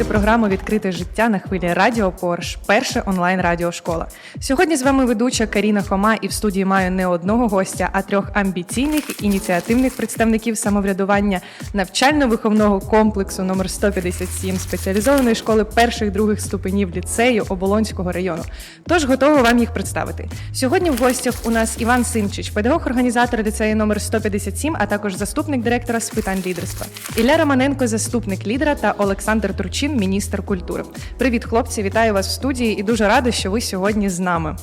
слухаєте програму Відкрите життя на хвилі Радіо Порш, перша онлайн радіошкола. Сьогодні з вами ведуча Каріна Хома, і в студії маю не одного гостя, а трьох амбіційних ініціативних представників самоврядування навчально-виховного комплексу номер 157 спеціалізованої школи перших других ступенів ліцею Оболонського району. Тож готова вам їх представити. Сьогодні в гостях у нас Іван Симчич, педагог-організатор ліцею номер 157, а також заступник директора з питань лідерства. Ілля Романенко, заступник лідера, та Олександр Турчин, міністр культури. Привіт, хлопці! Вітаю вас в студії і дуже рада, що ви сьогодні з нами.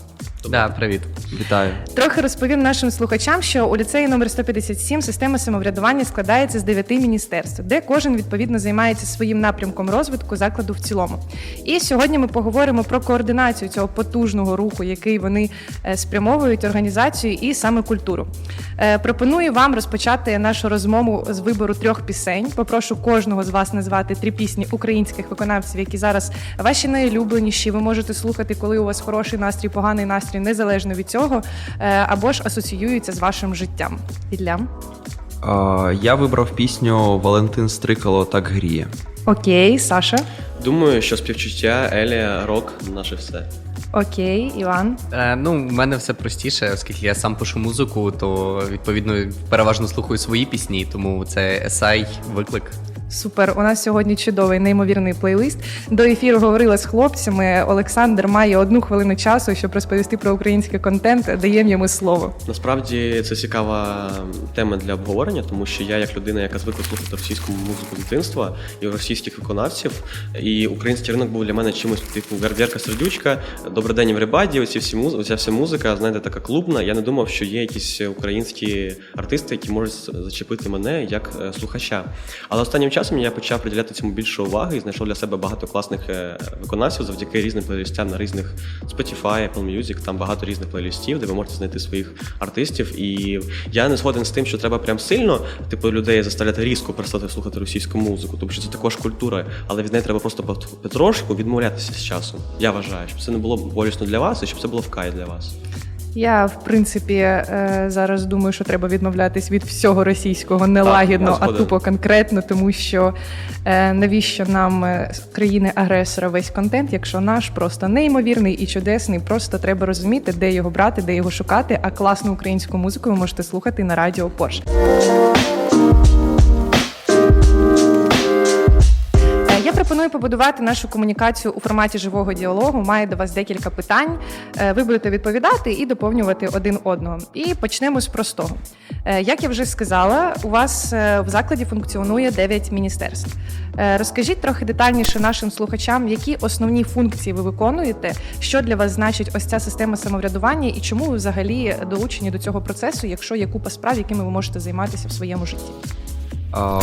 Да, привіт. Вітаю. Трохи розповім нашим слухачам, що у ліцеї номер 157 система самоврядування складається з дев'яти міністерств, де кожен відповідно займається своїм напрямком розвитку закладу в цілому. І сьогодні ми поговоримо про координацію цього потужного руху, який вони е, спрямовують, організацію і саме культуру. Е, Пропоную вам розпочати нашу розмову з вибору трьох пісень. Попрошу кожного з вас назвати три пісні українських виконавців, які зараз ваші найулюбленіші. Ви можете слухати, коли у вас хороший настрій, поганий настрій, незалежно від цього, е, або ж асоціюються з вашим життям. Ілля? Я вибрав пісню Валентин Стрикало так гріє. Окей, Саша. Думаю, що співчуття, Елія, рок наше все. Окей, Іван. Е, ну, в мене все простіше, оскільки я сам пишу музику, то відповідно переважно слухаю свої пісні, тому це есай, виклик. Супер. У нас сьогодні чудовий неймовірний плейлист. До ефіру говорила з хлопцями. Олександр має одну хвилину часу, щоб розповісти про український контент. Даємо йому слово. Насправді це цікава тема для обговорення, тому що я, як людина, яка звикла слухати російську музику дитинства і російських виконавців, і український ринок був для мене чимось типу Верка Сердючка, Добрий день Евребаді, оці всі муз... оця вся музика, знаєте, така клубна. Я не думав, що є якісь українські артисти, які можуть зачепити мене як е, слухача. Але останнім часом я почав приділяти цьому більше уваги і знайшов для себе багато класних е, виконавців завдяки різним плейлистам на різних Spotify, Apple Music, там багато різних плейлистів, де ви можете знайти своїх артистів. І я не згоден з тим, що треба прям сильно типу людей заставляти різко перестати слухати російську музику, тому що це також культура, але від неї треба просто потрошку відмовлятися з часом. Я вважаю, щоб це не було болісно для вас і щоб це було в вкай для вас. Я в принципі е, зараз думаю, що треба відмовлятись від всього російського нелагідно, а тупо конкретно, тому що е, навіщо нам е, країни-агресора весь контент, якщо наш просто неймовірний і чудесний, просто треба розуміти, де його брати, де його шукати. А класну українську музику ви можете слухати на радіо Порш. Пропоную побудувати нашу комунікацію у форматі живого діалогу. Маю до вас декілька питань. Е, Ви будете відповідати і доповнювати один одного. І почнемо з простого. Е, Як я вже сказала, у вас е, в закладі функціонує 9 міністерств. Розкажіть трохи детальніше нашим слухачам, які основні функції ви виконуєте, що для вас значить ось ця система самоврядування, і чому ви взагалі долучені до цього процесу, якщо є купа справ, якими ви можете займатися в своєму житті.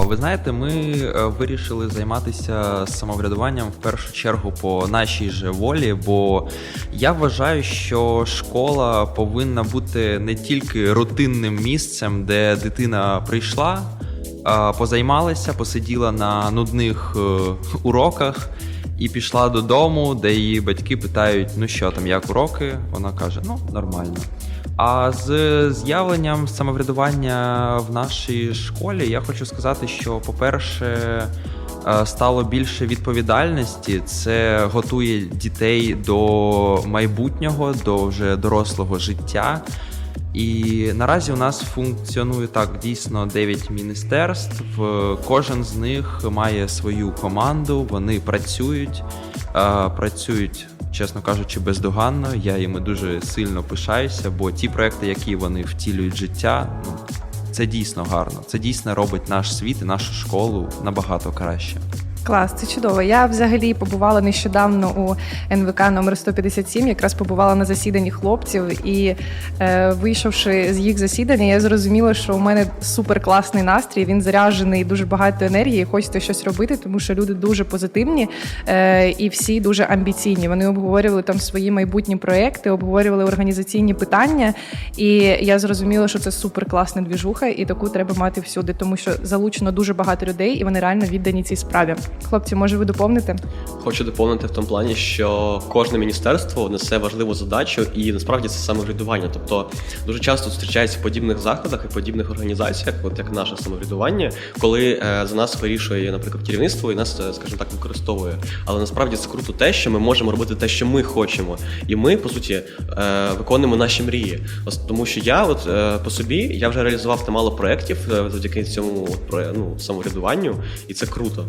Ви знаєте, ми е, вирішили займатися самоврядуванням в першу чергу по нашій же волі, бо я вважаю, що школа повинна бути не тільки рутинним місцем, де дитина прийшла, позаймалася, посиділа на нудних е, уроках. І пішла додому, де її батьки питають: ну що там, як уроки? Вона каже: ну нормально. А з з'явленням самоврядування в нашій школі я хочу сказати, що, по-перше, е, стало більше відповідальності. Це готує дітей до майбутнього, до вже дорослого життя. І наразі у нас функціонує так дійсно 9 міністерств. Кожен з них має свою команду, вони працюють, працюють, чесно кажучи, бездоганно. Я їми дуже сильно пишаюся, бо ті проекти, які вони втілюють життя, ну це дійсно гарно. Це дійсно робить наш світ і нашу школу набагато краще. Клас, це чудово. Я взагалі побувала нещодавно у НВК номер 157, якраз побувала на засіданні хлопців, і е, вийшовши з їх засідання, я зрозуміла, що у мене супер класний настрій. Він заряджений, дуже багато енергії. Хочеться щось робити, тому що люди дуже позитивні е, і всі дуже амбіційні. Вони обговорювали там свої майбутні проекти, обговорювали організаційні питання. І я зрозуміла, що це супер класна двіжуха, і таку треба мати всюди, тому що залучено дуже багато людей, і вони реально віддані цій справі. Хлопці, може ви доповните? Хочу доповнити в тому плані, що кожне міністерство несе важливу задачу, і насправді це самоврядування. Тобто дуже часто зустрічається в подібних заходах і подібних організаціях, от як наше самоврядування, коли е, за нас вирішує, наприклад, керівництво і нас, е, скажімо так, використовує. Але насправді це круто те, що ми можемо робити те, що ми хочемо, і ми, по суті, е, виконуємо наші мрії. Ось тому, що я, от по собі, я вже реалізував немало проєктів завдяки цьому ну, самоврядуванню, і це круто.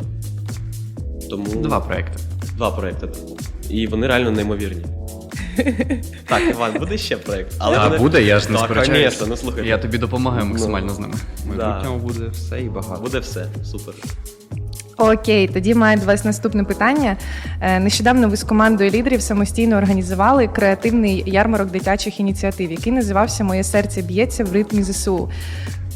Тому Два проекти. Два проекти. І вони реально неймовірні. Так, Іван, буде ще проект. Але а вони- буде, я ж не Так, сперечаюсь. звісно, ну слухай. Я тобі допомагаю максимально з ними. В Да. майбутньому буде все і багато. Буде все, супер. Окей, тоді маю до вас наступне питання. Е, Нещодавно ви з командою лідерів самостійно організували креативний ярмарок дитячих ініціатив, який називався Моє серце б'ється в ритмі ЗСУ.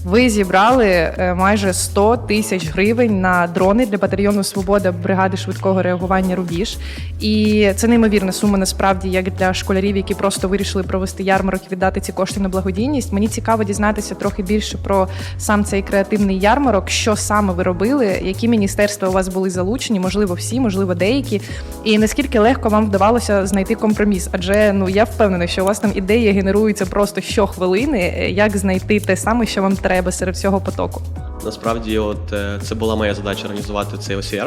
Ви зібрали е, майже 100 тисяч гривень на дрони для батальйону Свобода бригади швидкого реагування Рубіж. І це неймовірна сума насправді як для школярів, які просто вирішили провести ярмарок і віддати ці кошти на благодійність. Мені цікаво дізнатися трохи більше про сам цей креативний ярмарок, що саме ви робили, які міністерства у вас були залучені, можливо, всі, можливо, деякі. І наскільки легко вам вдавалося знайти компроміс? Адже ну я впевнена, що у вас там ідеї генеруються просто щохвилини, як знайти те саме, що вам треба серед всього потоку. Насправді, от е, це була моя задача організувати цей ось і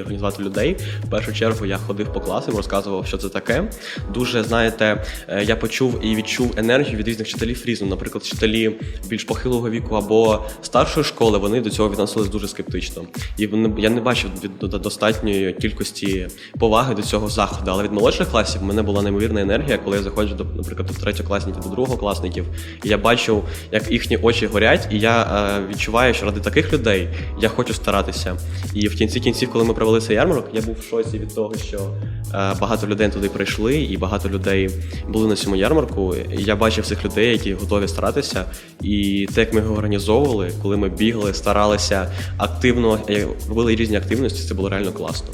організувати людей. В першу чергу я ходив по класам, розказував, що це таке. Дуже знаєте, е, я почув і відчув енергію від різних вчителів різно. Наприклад, вчителі більш похилого віку або старшої школи, вони до цього відносились дуже скептично. І я не бачив достатньої кількості поваги до цього заходу. Але від молодших класів в мене була неймовірна енергія, коли я заходжу до, наприклад, до третьокласників, до другокласників, і я бачу, як їхні очі горять, і я е, відчуваю, що ради таких людей я хочу старатися. І в кінці кінців, коли ми провели цей ярмарок, я був в шоці від того, що е, багато людей туди прийшли, і багато людей були на цьому ярмарку. І я бачив цих людей, які готові старатися. І те, як ми його організовували, коли ми бігли, старалися активно, е, робили різні активності, це було реально класно.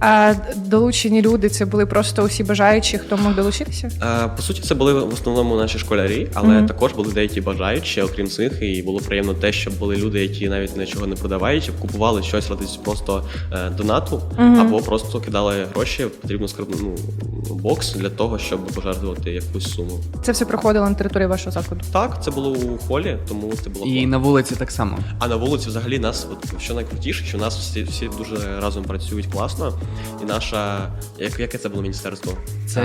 А долучені люди це були просто усі бажаючі, хто мог долучитися? Е, По суті, це були в основному наші школярі, але Мгм. також були деякі бажаючі, окрім цих, і було приємно те, що були люди, які навіть нічого не продаючи, купували щось ради просто е, донату, Мгм. або просто кидали гроші в потрібну скарбну ну, бокс для того, щоб пожертвувати якусь суму. Це все проходило на території вашого закладу. Так, це було у холі, тому це було І класно. на вулиці так само. А на вулиці взагалі нас, от, що найкрутіше, що нас всі, всі дуже разом працюють класно. І наша, як, яке це було міністерство? Це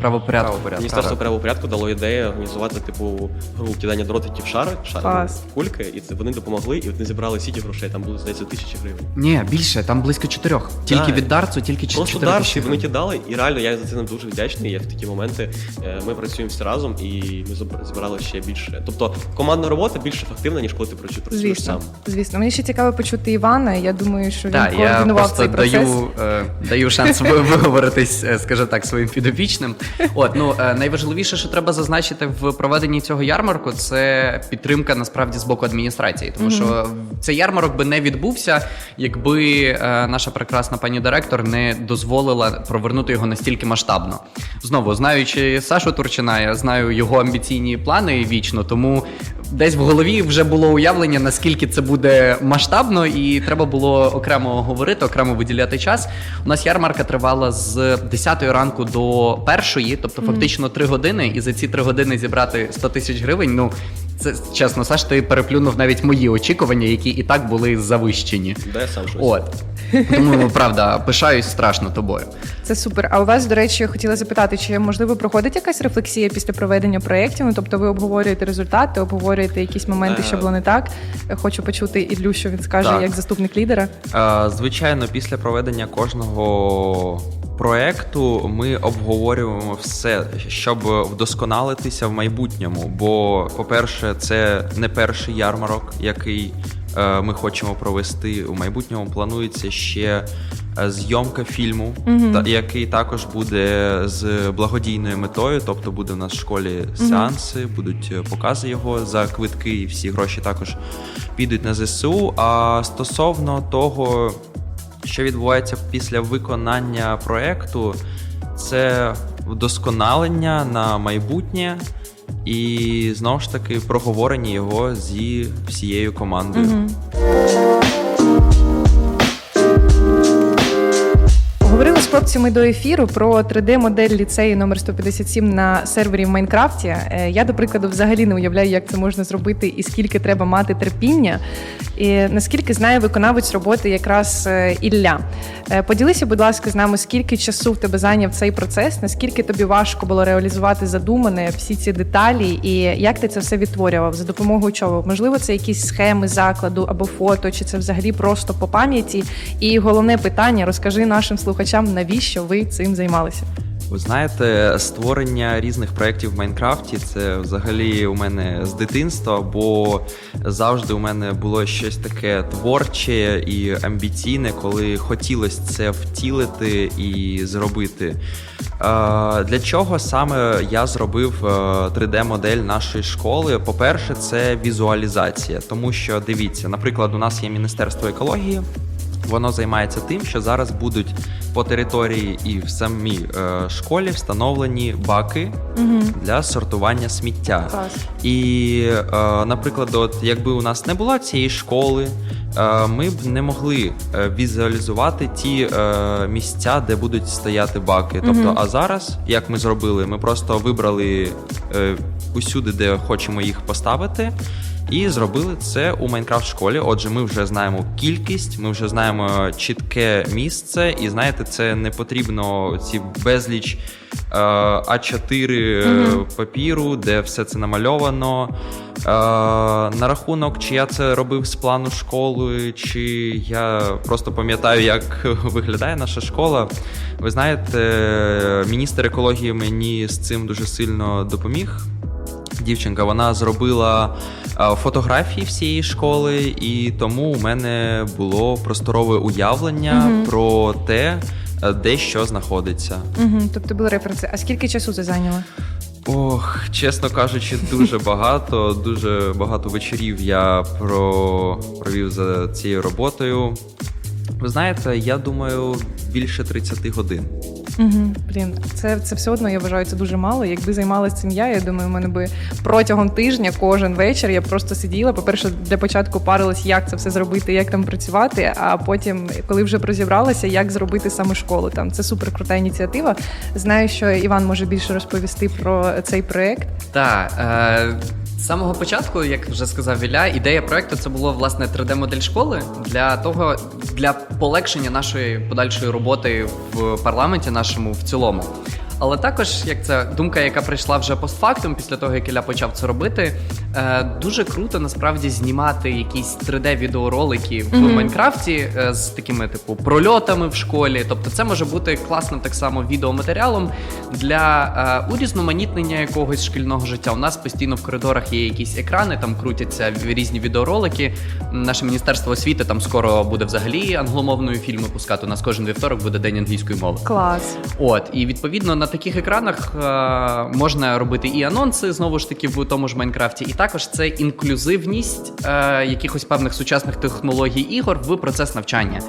правопорядок. правопорядок. Міністерство правопорядку дало ідею організувати типу гру кидання дротиків шари, шари Клас. кульки, і це вони допомогли, і вони зібрали сіті грошей. Там було здається тисячі гривень. Ні, більше, там близько чотирьох. Тільки Да. від дарцу, тільки чотири Просто дарші вони кидали, і реально я за це ним дуже вдячний. Я в такі моменти е, ми працюємо всі разом, і ми заб- зібрали ще більше. Тобто командна робота більш ефективна, ніж коли ти працю- працюєш Звісно, сам. звісно. Мені ще цікаво почути Івана. Я думаю, що він координував просто цей процес. даю, е, даю шанс виговоритись, е, скажімо так, своїм підопічним. От ну е, найважливіше, що треба зазначити в проведенні цього ярмарку, це підтримка насправді з боку адміністрації, тому що цей ярмарок би не відбувся, якби е, наша прекрасна пані директор не дозволила провернути його настільки масштабно. Знову знаючи Сашу Турчина, я знаю його амбіційні плани вічно, тому десь в голові вже було уявлення, наскільки це буде масштабно, і треба було окремо говорити, окремо виділяти час. У нас ярмарка тривала з 10 ранку до першої, тобто фактично 3 години, і за ці 3 години зібрати 100 тисяч гривень. Ну це чесно, Саш, ти переплюнув навіть мої очікування, які і так були завищені. Де я сам щось. От тому ну, правда, пишаюсь страшно тобою. Це супер. А у вас, до речі, хотіла запитати, чи можливо проходить якась рефлексія після проведення проєктів? Ну, тобто ви обговорюєте результати, обговорюєте якісь моменти, що Е. було не так. Хочу почути Іллю, що він скаже Так. як заступник лідера. Е, Звичайно, після проведення кожного проекту ми обговорюємо все, щоб вдосконалитися в майбутньому. Бо, по-перше, це не перший ярмарок, який е, ми хочемо провести. У майбутньому планується ще е, зйомка фільму, та, який також буде з благодійною метою. Тобто буде в нас в школі сеанси, будуть е, покази його за квитки, і всі гроші також підуть на ЗСУ. А стосовно того, що відбувається після виконання проекту, це вдосконалення на майбутнє. І знову ж таки проговорення його зі всією командою. Мгм. Хлопці, ми до ефіру про 3D-модель ліцею номер 157 на сервері в Майнкрафті. Е, Я, до прикладу, взагалі не уявляю, як це можна зробити і скільки треба мати терпіння. І наскільки знає виконавець роботи якраз е, Ілля. Е, Поділися, будь ласка, з нами, скільки часу в тебе зайняв цей процес, наскільки тобі важко було реалізувати задумане, всі ці деталі, і як ти це все відтворював за допомогою чого? Можливо, це якісь схеми закладу або фото, чи це взагалі просто по пам'яті? І головне питання: розкажи нашим слухачам, навіщо ви цим займалися? Ви знаєте, створення різних проєктів в Майнкрафті це взагалі у мене з дитинства, бо завжди у мене було щось таке творче і амбіційне, коли хотілося це втілити і зробити. Е, Для чого саме я зробив е, 3D-модель нашої школи? По-перше, це візуалізація, тому що дивіться, наприклад, у нас є Міністерство екології. Воно займається тим, що зараз будуть по території і в самій е, школі встановлені баки для сортування сміття. Клас. І, е, наприклад, от якби у нас не було цієї школи, е, ми б не могли е, візуалізувати ті е, місця, де будуть стояти баки. Тобто, а зараз, як ми зробили, ми просто вибрали е, усюди, де хочемо їх поставити. І зробили це у Майнкрафт школі. Отже, ми вже знаємо кількість, ми вже знаємо чітке місце, і знаєте, це не потрібно ці безліч е, А4 е, папіру, де все це намальовано. Е, на рахунок, чи я це робив з плану школи, чи я просто пам'ятаю, як виглядає наша школа. Ви знаєте, міністр екології мені з цим дуже сильно допоміг дівчинка, вона зробила фотографії всієї школи, і тому у мене було просторове уявлення про те, е, де що знаходиться. Угу, тобто були референси. А скільки часу це зайняло? Ох, чесно кажучи, дуже багато. Дуже багато вечорів я провів за цією роботою. Ви знаєте, я думаю, більше 30 годин. Угу, блін, це, це все одно я вважаю це дуже мало. Якби займалася цим я, я думаю, в мене би протягом тижня кожен вечір я просто сиділа. По-перше, для початку парилась, як це все зробити, як там працювати. А потім, коли вже розібралася, як зробити саме школу. Там це супер крута ініціатива. Знаю, що Іван може більше розповісти про цей проект. Так, е, з самого початку, як вже сказав Віля, ідея проекту це було власне 3D-модель школи для того, для полегшення нашої подальшої роботи в парламенті нашому в цілому. Але також, як це думка, яка прийшла вже постфактум, після того, як Ілля почав це робити, е, дуже круто насправді знімати якісь 3D-відеоролики в Майнкрафті е, з такими, типу, прольотами в школі. Тобто, це може бути класним так само відеоматеріалом для е, урізноманітнення якогось шкільного життя. У нас постійно в коридорах є якісь екрани, там крутяться різні відеоролики. Наше міністерство освіти там скоро буде взагалі англомовною фільми пускати. У нас кожен вівторок буде день англійської мови. Клас. От, і відповідно на таких екранах е, можна робити і анонси знову ж таки в тому ж Майнкрафті, і також це інклюзивність е, якихось певних сучасних технологій ігор в процес навчання.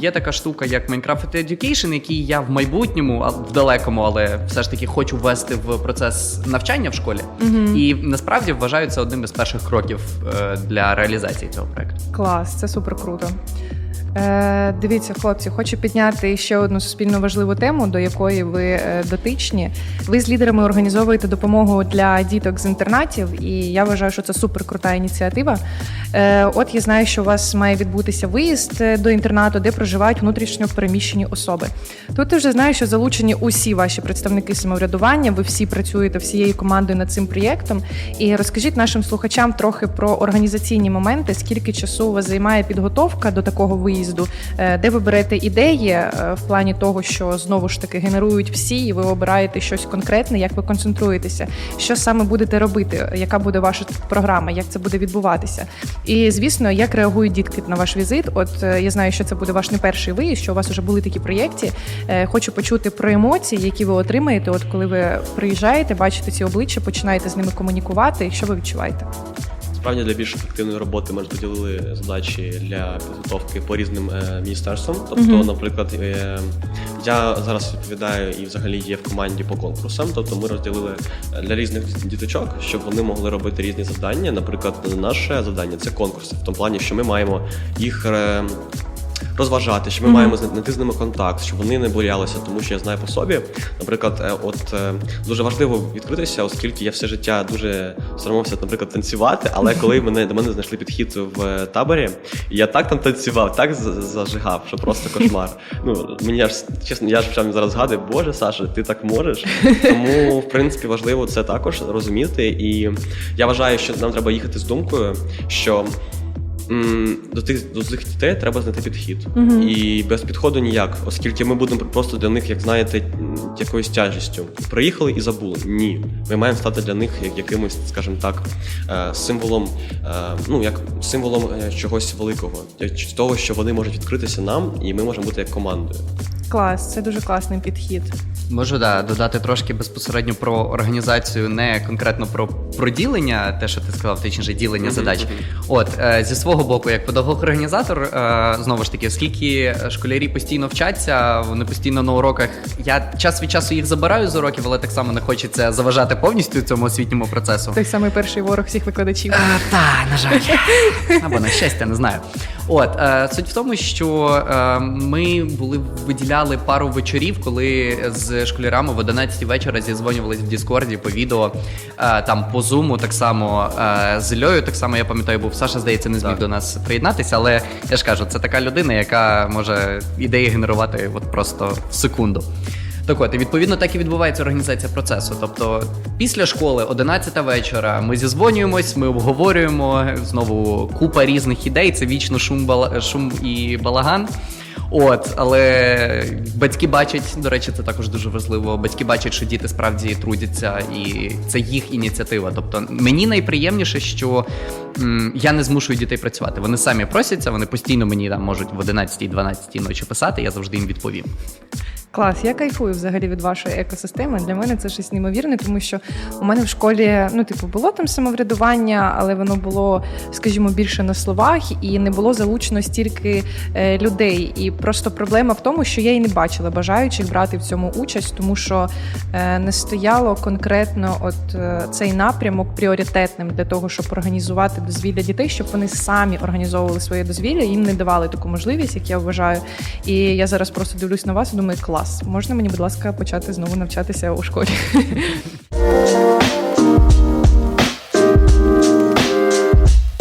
Є така штука, як Minecraft Education, який я в майбутньому, а в далекому, але все ж таки хочу ввести в процес навчання в школі. І насправді вважаю це одним із перших кроків е, для реалізації цього проекту. Клас, це супер круто. Е, дивіться, хлопці, хочу підняти ще одну суспільно важливу тему, до якої ви е, дотичні. Ви з лідерами організовуєте допомогу для діток з інтернатів, і я вважаю, що це супер крута ініціатива. Е, от я знаю, що у вас має відбутися виїзд до інтернату, де проживають внутрішньо переміщені особи. Тут ти вже знаєш, що залучені усі ваші представники самоврядування. Ви всі працюєте всією командою над цим проєктом. І розкажіть нашим слухачам трохи про організаційні моменти, скільки часу у вас займає підготовка до такого виїзду, е, де ви берете ідеї е, в плані того, що знову ж таки генерують всі, і ви обираєте щось конкретне, як ви концентруєтеся, що саме будете робити, яка буде ваша програма, як це буде відбуватися. І звісно, як реагують дітки на ваш візит. От е, я знаю, що це буде ваш не перший виїзд, що у вас вже були такі проєкти. Хочу почути про емоції, які ви отримаєте, от коли ви приїжджаєте, бачите ці обличчя, починаєте з ними комунікувати. Що ви відчуваєте? Справді для більш ефективної роботи ми розподілили задачі для підготовки по різним е, міністерствам. Тобто, Мгм. наприклад, е, я зараз відповідаю і взагалі є в команді по конкурсам. Тобто ми розділили е, для різних діточок, щоб вони могли робити різні завдання. Наприклад, наше завдання це конкурси, в тому плані, що ми маємо їх. Розважати, що ми маємо знайти з ними контакт, щоб вони не боялися, тому що я знаю по собі. Наприклад, е, от е, дуже важливо відкритися, оскільки я все життя дуже соромився, наприклад, танцювати. Але коли мене до мене знайшли підхід в е, таборі, я так там танцював, так зажигав, що просто кошмар. Ну мені аж чесно, я ж зараз згадую, Боже, Саша, ти так можеш. Тому, в принципі, важливо це також розуміти. І я вважаю, що нам треба їхати з думкою, що. До тих до цих дітей треба знайти підхід, і без підходу ніяк, оскільки ми будемо просто для них, як знаєте, якоюсь тяжістю. Приїхали і забули. Ні, ми маємо стати для них як якимось, скажімо так, е, символом, е, ну як символом е, чогось великого, того, що вони можуть відкритися нам, і ми можемо бути як командою. Клас, це дуже класний підхід. Можу да, додати трошки безпосередньо про організацію, не конкретно про проділення, те, що ти сказав, точніше ділення задач. От е, зі свого боку, як педагог-організатор, е, знову ж таки, оскільки школярі постійно вчаться, вони постійно на уроках. Я час від часу їх забираю з уроків, але так само не хочеться заважати повністю цьому освітньому процесу. Той самий перший ворог всіх викладачів. Так, на жаль. Або на щастя, не знаю. От е, суть в тому, що е, ми були виділяли пару вечорів, коли з школярами в 11 вечора зізвонювались в Діскорді по відео, е, там по зуму, так само е, з Ільою, так само я пам'ятаю, був Саша, здається, не зміг. До нас приєднатися, але я ж кажу, це така людина, яка може ідеї генерувати от просто в секунду. Так от, і відповідно так і відбувається організація процесу. Тобто, після школи, 11 вечора, ми зізвонюємось, ми обговорюємо знову купа різних ідей. Це вічно шум, бала, шум і балаган. От, але батьки бачать, до речі, це також дуже важливо. Батьки бачать, що діти справді трудяться, і це їх ініціатива. Тобто, мені найприємніше, що м, я не змушую дітей працювати. Вони самі просяться, вони постійно мені там можуть в 11-12 ночі писати, я завжди їм відповім. Клас, я кайфую взагалі від вашої екосистеми. Для мене це щось неймовірне, тому що у мене в школі ну, типу, було там самоврядування, але воно було, скажімо, більше на словах і не було залучено стільки е, людей. І просто проблема в тому, що я і не бачила бажаючих брати в цьому участь, тому що е, не стояло конкретно от е, цей напрямок пріоритетним для того, щоб організувати дозвілля дітей, щоб вони самі організовували своє дозвілля. Їм не давали таку можливість, як я вважаю. І я зараз просто дивлюсь на вас і думаю, клас, можна мені, будь ласка, почати знову навчатися у школі.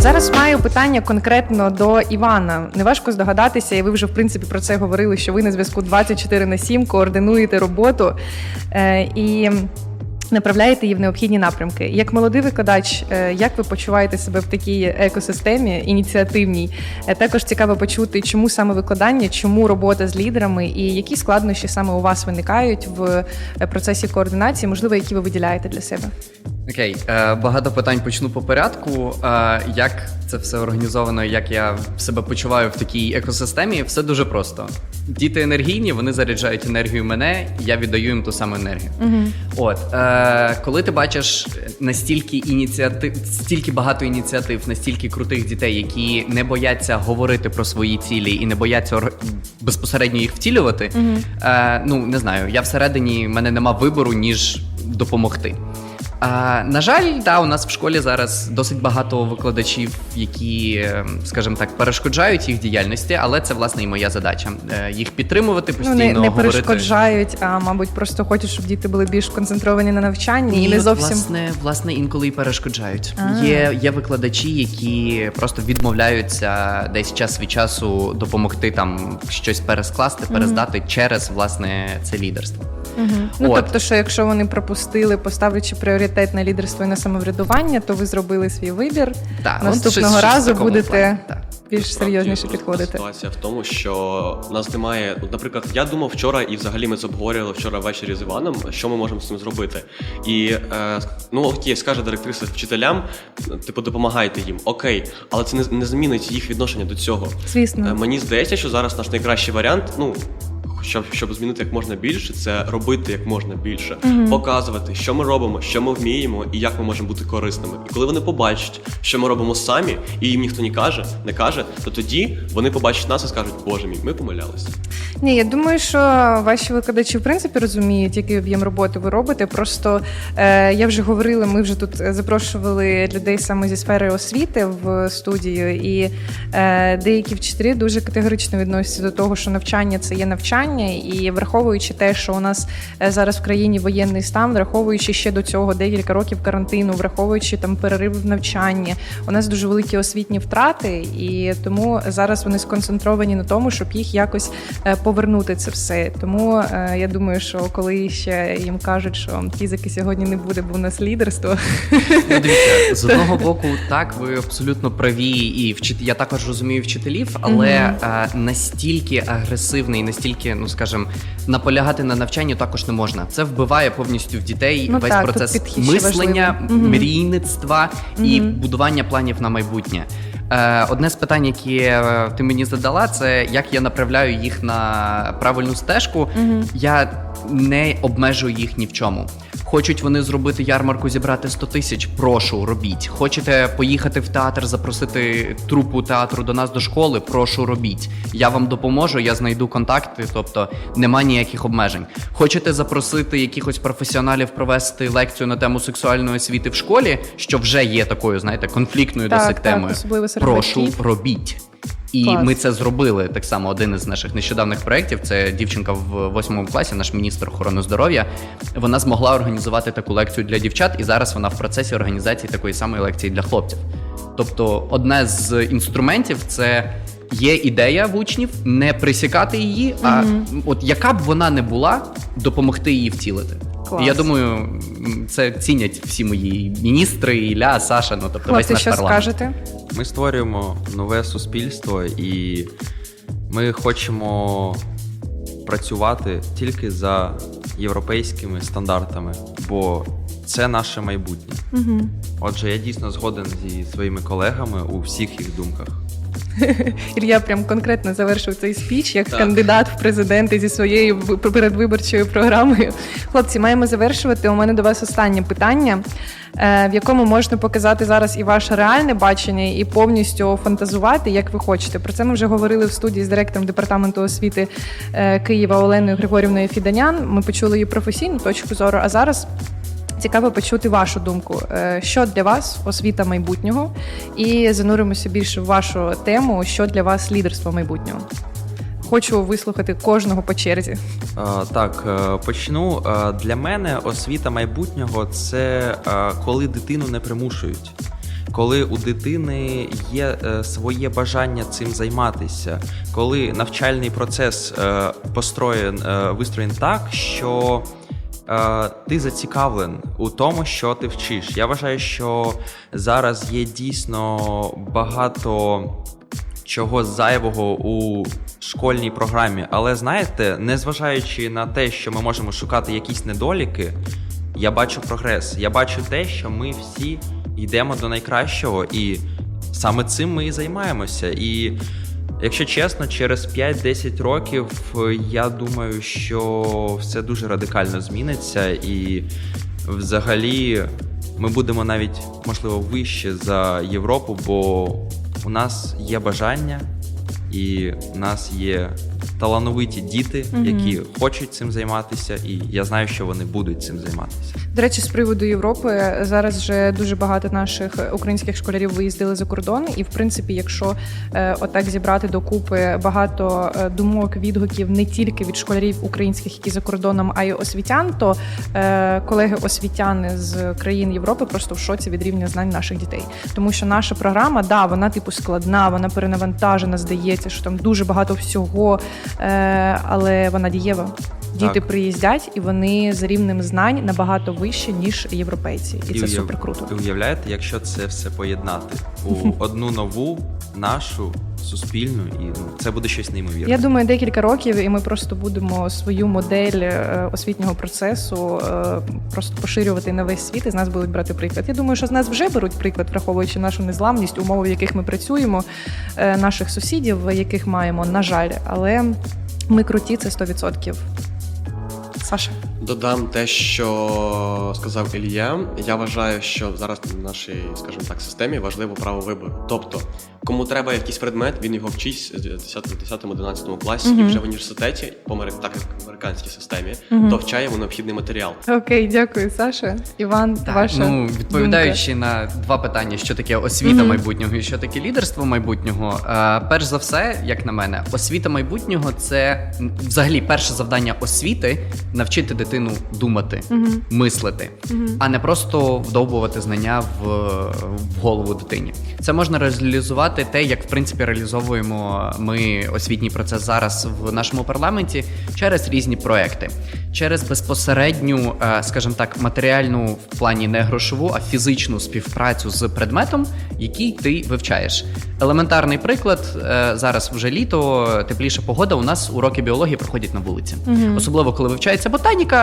Зараз маю питання конкретно до Івана. Неважко здогадатися, і ви вже в принципі про це говорили, що ви на зв'язку 24 на 7 координуєте роботу е, і направляєте її в необхідні напрямки. Як молодий викладач, е, як ви почуваєте себе в такій екосистемі ініціативній? Е, Також цікаво почути, чому саме викладання, чому робота з лідерами, і які складнощі саме у вас виникають в е, процесі координації, можливо, які ви виділяєте для себе. Окей, е, багато питань почну по порядку. Е, як це все організовано, як я себе почуваю в такій екосистемі? Все дуже просто. Діти енергійні, вони заряджають енергію мене, я віддаю їм ту саму енергію. От е, коли ти бачиш настільки ініціатив, стільки багато ініціатив, настільки крутих дітей, які не бояться говорити про свої цілі і не бояться ор- безпосередньо їх втілювати. Е, ну не знаю, я всередині в мене нема вибору ніж допомогти. А, на жаль, да, у нас в школі зараз досить багато викладачів, які, е, скажімо так, перешкоджають їх діяльності, але це власне і моя задача е, їх підтримувати постійно Ну, не, не говорити. перешкоджають, а мабуть, просто хочуть, щоб діти були більш концентровані на навчанні і не зовсім. власне, власне, інколи і перешкоджають. А. Є, є викладачі, які просто відмовляються десь час від часу допомогти там щось перескласти, перездати через власне це лідерство. Мгм. Ну От. тобто, що якщо вони пропустили, поставивши пріоритет на лідерство і на самоврядування, то ви зробили свій вибір. Так, от Наступного щось- щось разу такому будете плані, більш Насправді, серйозніше підходити. Ситуація в тому, що в нас немає. Наприклад, я думав вчора, і взагалі ми це обговорювали вчора ввечері з Іваном, що ми можемо з цим зробити. І е, ну окей, скаже директриса вчителям, типу, допомагайте їм. Окей, але це не, не змінить їх відношення до цього. Е, Звісно. Мені здається, що зараз наш найкращий варіант, ну. Щоб, щоб змінити як можна більше, це робити як можна більше, показувати, що ми робимо, що ми вміємо і як ми можемо бути корисними. І коли вони побачать, що ми робимо самі, і їм ніхто не каже, не каже, то тоді вони побачать нас і скажуть, Боже мій, ми помилялися. Ні, я думаю, що ваші викладачі в принципі розуміють, який об'єм роботи ви робите. Просто е, я вже говорила, ми вже тут запрошували людей саме зі сфери освіти в студію, і е, деякі вчителі дуже категорично відносяться до того, що навчання це є навчання, і враховуючи те, що у нас е, зараз в країні воєнний стан, враховуючи ще до цього декілька років карантину, враховуючи там перерив в навчанні, у нас дуже великі освітні втрати, і тому зараз вони сконцентровані на тому, щоб їх якось е, повернути це все. Тому е, я думаю, що коли ще їм кажуть, що фізики сьогодні не буде, бо у нас лідерство. Ну, дивіться, з одного боку, так, ви абсолютно праві, і вчит... я також розумію вчителів, але е, настільки агресивний, настільки, ну скажімо, наполягати на навчанні також не можна. Це вбиває повністю в дітей Ну весь так, процес мислення. Мгм. мрійництва і Мгм. будування планів на майбутнє. Е, одне з питань, які е, ти мені задала, це як я направляю їх на правильну стежку. Я не обмежую їх ні в чому. Хочуть вони зробити ярмарку, зібрати 100 тисяч. Прошу, робіть. Хочете поїхати в театр, запросити трупу театру до нас до школи? Прошу, робіть. Я вам допоможу, я знайду контакти, тобто нема ніяких обмежень. Хочете запросити якихось професіоналів провести лекцію на тему сексуальної освіти в школі, що вже є такою, знаєте, конфліктною Так, досить так, темою. Прошу, батьків. робіть. І Клас. ми це зробили так само. Один із наших нещодавних проєктів. Це дівчинка в восьмому класі, наш міністр охорони здоров'я. Вона змогла організувати таку лекцію для дівчат, і зараз вона в процесі організації такої самої лекції для хлопців. Тобто, одне з інструментів це. Є ідея в учнів не присікати її, а от яка б вона не була, допомогти її втілити. Клас. Я думаю, це цінять всі мої міністри, Ілля, Саша, ну тобто весь наш що парламент. скажете? Ми створюємо нове суспільство, і ми хочемо працювати тільки за європейськими стандартами, бо це наше майбутнє. Угу. Отже, я дійсно згоден зі своїми колегами у всіх їх думках. Ілья прям конкретно завершив цей спіч як Так. кандидат в президенти зі своєю передвиборчою програмою. Хлопці, маємо завершувати. У мене до вас останнє питання, е, в якому можна показати зараз і ваше реальне бачення, і повністю фантазувати, як ви хочете. Про це ми вже говорили в студії з директором департаменту освіти е, Києва Оленою Григорівною Фіданян. Ми почули її професійну точку зору. А зараз Цікаво почути вашу думку. Е, Що для вас освіта майбутнього? І зануримося більше в вашу тему, що для вас лідерство майбутнього. Хочу вислухати кожного по черзі. Так, е, почну. Е, Для мене освіта майбутнього це коли дитину не примушують. Коли у дитини є своє бажання цим займатися, коли навчальний процес построєн, вистроєн так, що ти зацікавлен у тому, що ти вчиш. Я вважаю, що зараз є дійсно багато чого зайвого у школьній програмі. Але знаєте, незважаючи на те, що ми можемо шукати якісь недоліки, я бачу прогрес. Я бачу те, що ми всі йдемо до найкращого, і саме цим ми і займаємося. І якщо чесно, через 5-10 років е, я думаю, що все дуже радикально зміниться, і взагалі ми будемо навіть можливо вище за Європу, бо у нас є бажання, і у нас є талановиті діти, Мгм. які хочуть цим займатися, і я знаю, що вони будуть цим займатися. До речі, з приводу Європи зараз вже дуже багато наших українських школярів виїздили за кордон, і в принципі, якщо е, отак зібрати докупи багато е, думок, відгуків не тільки від школярів українських, які за кордоном, а й освітян, то е, колеги освітяни з країн Європи просто в шоці від рівня знань наших дітей. Тому що наша програма, да, вона типу складна, вона перенавантажена, здається, що там дуже багато всього, але вона дієва. Діти Так. приїздять і вони за рівнем знань набагато вище, ніж європейці, і це уяв- супер круто. Ви уявляєте, якщо це все поєднати у одну нову нашу суспільну, і ну це буде щось неймовірне. Я думаю, декілька років, і ми просто будемо свою модель е, освітнього процесу е, просто поширювати на весь світ і з нас будуть брати приклад. Я думаю, що з нас вже беруть приклад, враховуючи нашу незламність, умови, в яких ми працюємо, е, наших сусідів, яких маємо, на жаль, але. Ми круті, це 100%. Саша. Додам те, що сказав Ілля. Я вважаю, що зараз в нашій, скажімо так, системі важливо право вибору. Тобто, кому треба якийсь предмет, він його вчить з 10-11 класі і вже в університеті, по так як в американській системі, то вчає йому необхідний матеріал. Окей, дякую, Саша. Іван, Так, ваша ну відповідаючи на два питання, що таке освіта Мгм. майбутнього і що таке лідерство майбутнього. Е, перш за все, як на мене, освіта майбутнього це взагалі перше завдання освіти навчити дитину думати, Мгм. мислити, а не просто вдовбувати знання в, в голову дитині. Це можна реалізувати те, як в принципі реалізовуємо ми освітній процес зараз в нашому парламенті через різні проекти, через безпосередню, е, скажімо так, матеріальну в плані не грошову, а фізичну співпрацю з предметом, який ти вивчаєш. Елементарний приклад е, зараз вже літо, тепліша погода. У нас уроки біології проходять на вулиці, особливо коли вивчається ботаніка.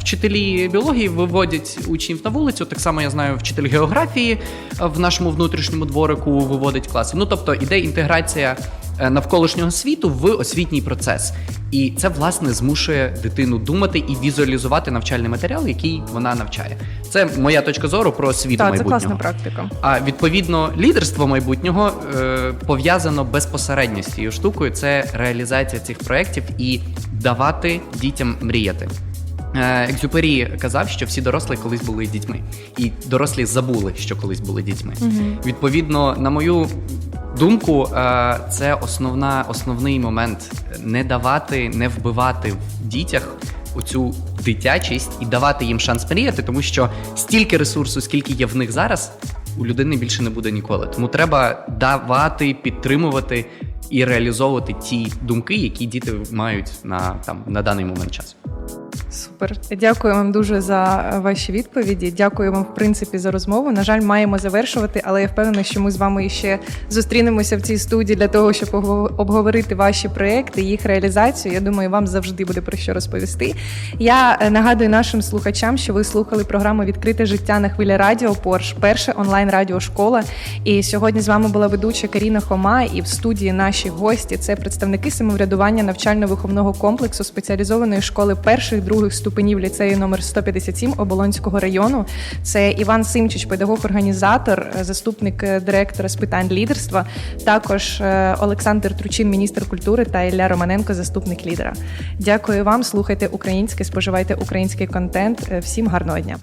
Вчителі біології виводять учнів на вулицю. Так само я знаю, вчитель географії в нашому внутрішньому дворику виводить класи. Ну тобто іде інтеграція е, навколишнього світу в освітній процес, і це власне змушує дитину думати і візуалізувати навчальний матеріал, який вона навчає. Це моя точка зору про освіту Так, це майбутнього. класна практика. А відповідно, лідерство майбутнього е, пов'язано безпосередньо з цією штукою. Це реалізація цих проєктів і давати дітям мріяти. Е, Екзюпері казав, що всі дорослі колись були дітьми, і дорослі забули, що колись були дітьми. Відповідно, на мою думку, е, це основна, основний момент не давати, не вбивати в дітях оцю дитячість і давати їм шанс мріяти, тому що стільки ресурсу, скільки є в них зараз, у людини більше не буде ніколи. Тому треба давати, підтримувати і реалізовувати ті думки, які діти мають на там на даний момент часу. Супер. Дякую вам дуже за ваші відповіді. Дякую вам, в принципі, за розмову. На жаль, маємо завершувати, але я впевнена, що ми з вами ще зустрінемося в цій студії для того, щоб обговорити ваші проекти, їх реалізацію. Я думаю, вам завжди буде про що розповісти. Я е, нагадую нашим слухачам, що ви слухали програму Відкрите життя на хвилі радіо Порш, перша онлайн радіошкола. І сьогодні з вами була ведуча Каріна Хома. І в студії наші гості це представники самоврядування навчально-виховного комплексу спеціалізованої школи перших других ступенів ліцею номер 157 Оболонського району. Це Іван Симчич, педагог-організатор, е, заступник е, директора з питань лідерства. Також е, Олександр Тручин, міністр культури, та Ілля Романенко, заступник лідера. Дякую вам. Слухайте українське, споживайте український контент. Всім гарного дня.